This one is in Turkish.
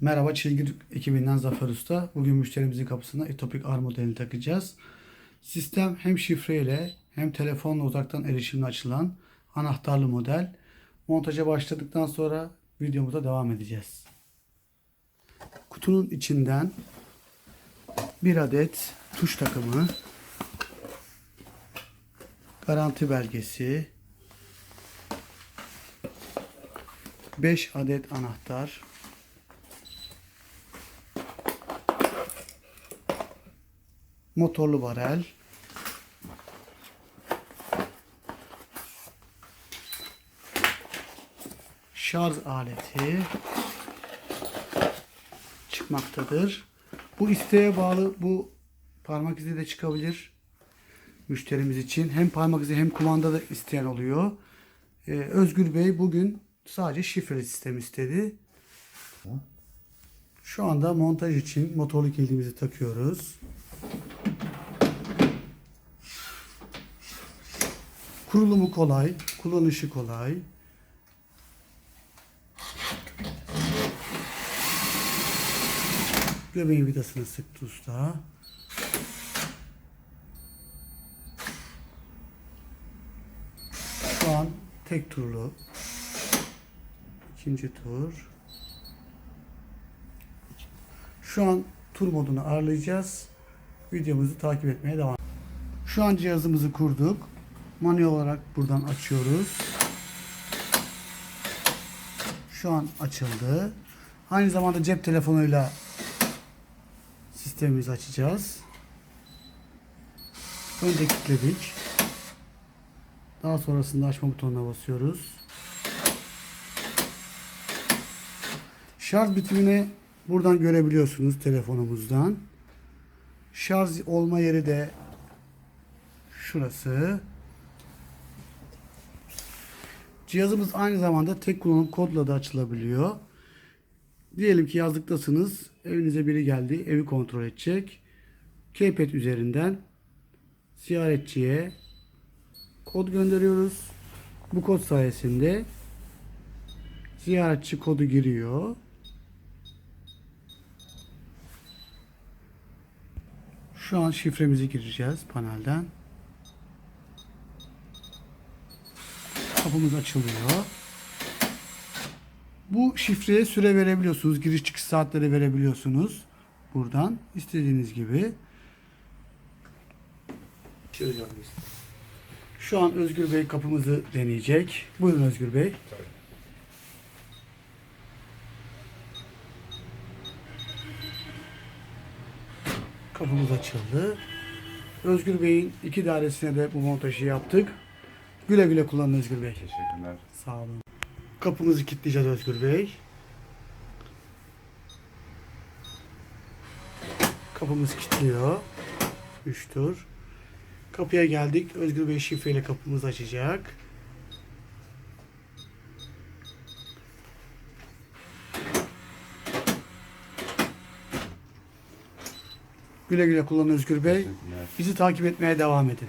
Merhaba Çilgir ekibinden Zafer Usta. Bugün müşterimizin kapısına Etopic R modelini takacağız. Sistem hem şifreyle hem telefonla uzaktan erişimle açılan anahtarlı model. Montaja başladıktan sonra videomuza devam edeceğiz. Kutunun içinden bir adet tuş takımı, garanti belgesi, 5 adet anahtar, motorlu barel, şarj aleti çıkmaktadır. Bu isteğe bağlı bu parmak izi de çıkabilir müşterimiz için. Hem parmak izi hem kumanda da isteyen oluyor. Ee, Özgür Bey bugün sadece şifreli sistem istedi. Şu anda montaj için motorlu kilidimizi takıyoruz. Kurulumu kolay, kullanışı kolay. Göbeğin vidasını sıktı usta. Şu an tek turlu. İkinci tur. Şu an tur modunu ayarlayacağız. Videomuzu takip etmeye devam. Şu an cihazımızı kurduk. Manuel olarak buradan açıyoruz. Şu an açıldı. Aynı zamanda cep telefonuyla sistemimizi açacağız. Önce kilitledik. Daha sonrasında açma butonuna basıyoruz. Şarj bitimini buradan görebiliyorsunuz telefonumuzdan. Şarj olma yeri de şurası. Cihazımız aynı zamanda tek kullanım kodla da açılabiliyor. Diyelim ki yazlıktasınız. Evinize biri geldi. Evi kontrol edecek. Keypad üzerinden ziyaretçiye kod gönderiyoruz. Bu kod sayesinde ziyaretçi kodu giriyor. Şu an şifremizi gireceğiz panelden. Kapımız açılıyor. Bu şifreye süre verebiliyorsunuz. Giriş çıkış saatleri verebiliyorsunuz. Buradan istediğiniz gibi. Şu an Özgür Bey kapımızı deneyecek. Buyurun Özgür Bey. Kapımız açıldı. Özgür Bey'in iki dairesine de bu montajı yaptık. Güle güle kullanın Özgür Bey. Teşekkürler. Sağ olun. Kapımızı kilitleyeceğiz Özgür Bey. Kapımız kilitliyor. 3 tur. Kapıya geldik. Özgür Bey şifreyle kapımızı açacak. Güle güle kullanın Özgür Bey. Bizi takip etmeye devam edin.